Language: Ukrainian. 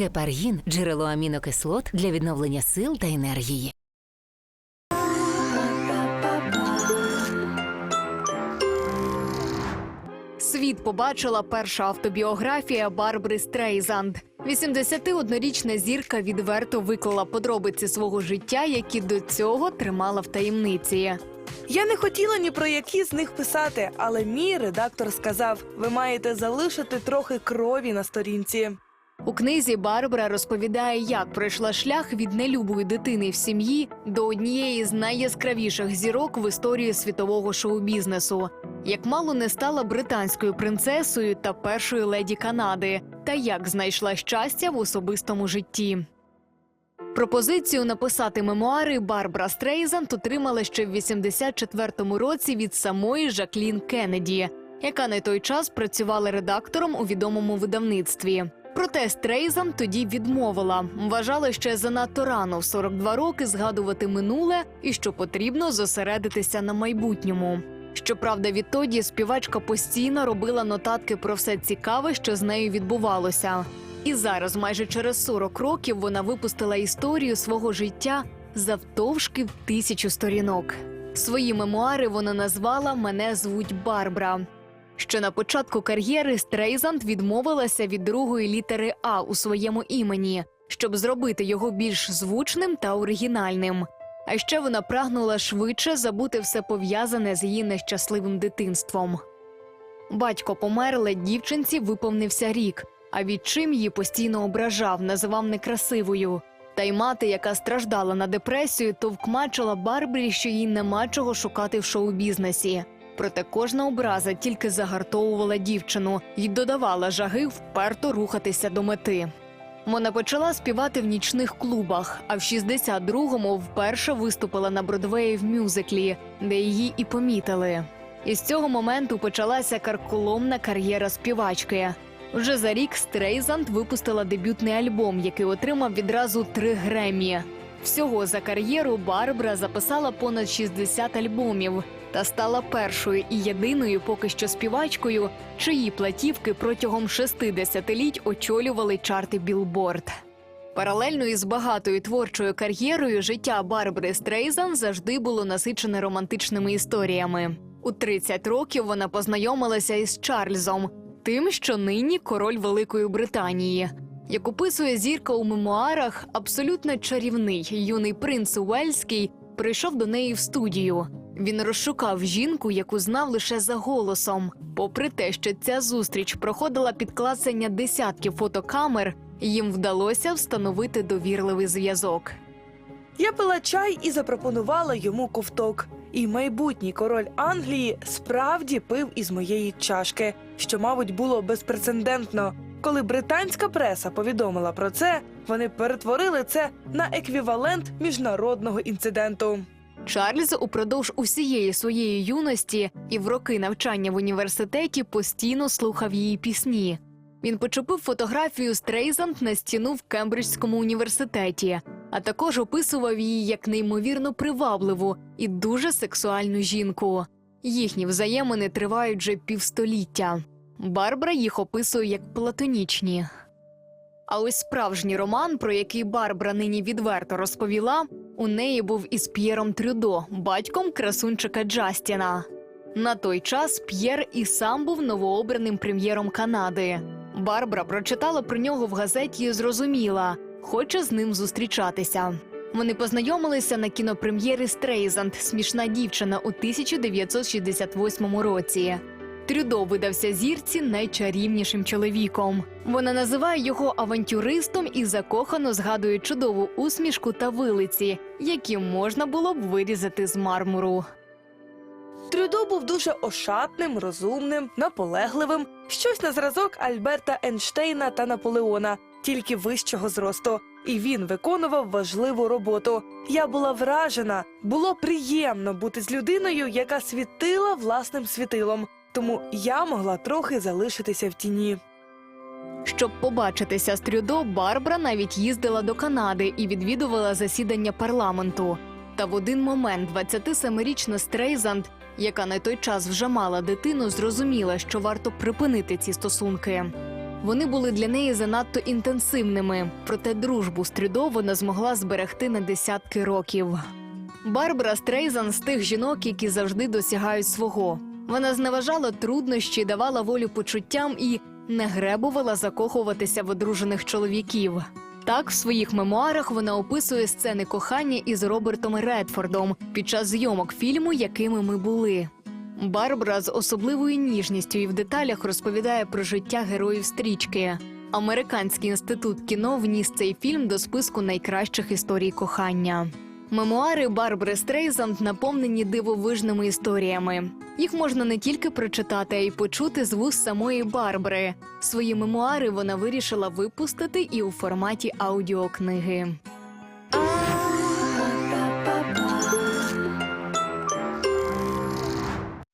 Гепаргін джерело амінокислот для відновлення сил та енергії. Світ побачила перша автобіографія Барбри Стрейзанд. 81-річна зірка відверто виклала подробиці свого життя, які до цього тримала в таємниці. Я не хотіла ні про які з них писати, але мій редактор сказав: ви маєте залишити трохи крові на сторінці. У книзі Барбара розповідає, як пройшла шлях від нелюбої дитини в сім'ї до однієї з найяскравіших зірок в історії світового шоу-бізнесу. Як мало не стала британською принцесою та першою леді Канади, та як знайшла щастя в особистому житті. Пропозицію написати мемуари Барбара Стрейзанд отримала ще в 84-му році від самої Жаклін Кеннеді, яка на той час працювала редактором у відомому видавництві. Проте Стрейзанд тоді відмовила. Вважала ще занадто рано в 42 роки згадувати минуле і що потрібно зосередитися на майбутньому. Щоправда, відтоді співачка постійно робила нотатки про все цікаве, що з нею відбувалося. І зараз, майже через 40 років, вона випустила історію свого життя завтовшки в тисячу сторінок. Свої мемуари вона назвала Мене звуть Барбара. Ще на початку кар'єри Стрейзанд відмовилася від другої літери А у своєму імені, щоб зробити його більш звучним та оригінальним. А ще вона прагнула швидше забути все пов'язане з її нещасливим дитинством. Батько помер, ледь дівчинці виповнився рік, а відчим її постійно ображав, називав некрасивою. Та й мати, яка страждала на депресію, товкмачила Барбарі, що їй нема чого шукати в шоу-бізнесі. Проте кожна образа тільки загартовувала дівчину і додавала жаги вперто рухатися до мети. Вона почала співати в нічних клубах, а в 62-му вперше виступила на Бродвеї в мюзиклі, де її і помітили. І з цього моменту почалася карколомна кар'єра співачки. Вже за рік Стрейзанд випустила дебютний альбом, який отримав відразу три Греммі. Всього за кар'єру Барбара записала понад 60 альбомів та стала першою і єдиною поки що співачкою, чиї платівки протягом шести десятиліть очолювали чарти Білборд. Паралельно із багатою творчою кар'єрою життя Барбари Стрейзан завжди було насичене романтичними історіями. У 30 років вона познайомилася із Чарльзом, тим, що нині король Великої Британії. Як описує зірка у мемуарах, абсолютно чарівний юний принц Уельський прийшов до неї в студію. Він розшукав жінку, яку знав лише за голосом. Попри те, що ця зустріч проходила під клацання десятків фотокамер, їм вдалося встановити довірливий зв'язок. Я пила чай і запропонувала йому ковток. І майбутній король Англії справді пив із моєї чашки, що, мабуть, було безпрецедентно. Коли британська преса повідомила про це, вони перетворили це на еквівалент міжнародного інциденту. Чарльз упродовж усієї своєї юності і в роки навчання в університеті постійно слухав її пісні. Він почепив фотографію Стрейзанд на стіну в Кембриджському університеті, а також описував її як неймовірно привабливу і дуже сексуальну жінку. Їхні взаємини тривають вже півстоліття. Барбара їх описує як платонічні. А ось справжній роман, про який Барбара нині відверто розповіла, у неї був із П'єром Трюдо, батьком красунчика Джастіна. На той час П'єр і сам був новообраним прем'єром Канади. Барбара прочитала про нього в газеті і зрозуміла, хоче з ним зустрічатися. Вони познайомилися на кінопрем'єрі Стрейзанд Смішна дівчина у 1968 році. Трюдо видався зірці найчарівнішим чоловіком. Вона називає його авантюристом і закохано згадує чудову усмішку та вилиці, які можна було б вирізати з мармуру. Трюдо був дуже ошатним, розумним, наполегливим, щось на зразок Альберта Ейнштейна та Наполеона, тільки вищого зросту. І він виконував важливу роботу. Я була вражена. Було приємно бути з людиною, яка світила власним світилом. Тому я могла трохи залишитися в тіні. Щоб побачитися з Трюдо, Барбара навіть їздила до Канади і відвідувала засідання парламенту. Та в один момент 27-річна Стрейзанд, яка на той час вже мала дитину, зрозуміла, що варто припинити ці стосунки. Вони були для неї занадто інтенсивними, проте дружбу з Трюдо вона змогла зберегти на десятки років. Барбара Стрейзан з тих жінок, які завжди досягають свого. Вона зневажала труднощі, давала волю почуттям і не гребувала закохуватися в одружених чоловіків. Так, в своїх мемуарах вона описує сцени кохання із Робертом Редфордом під час зйомок фільму, якими ми були. Барбара з особливою ніжністю і в деталях розповідає про життя героїв стрічки. Американський інститут кіно вніс цей фільм до списку найкращих історій кохання. Мемуари Барбри Стрейзанд наповнені дивовижними історіями. Їх можна не тільки прочитати, а й почути з вуст самої Барбри. Свої мемуари вона вирішила випустити і у форматі аудіокниги.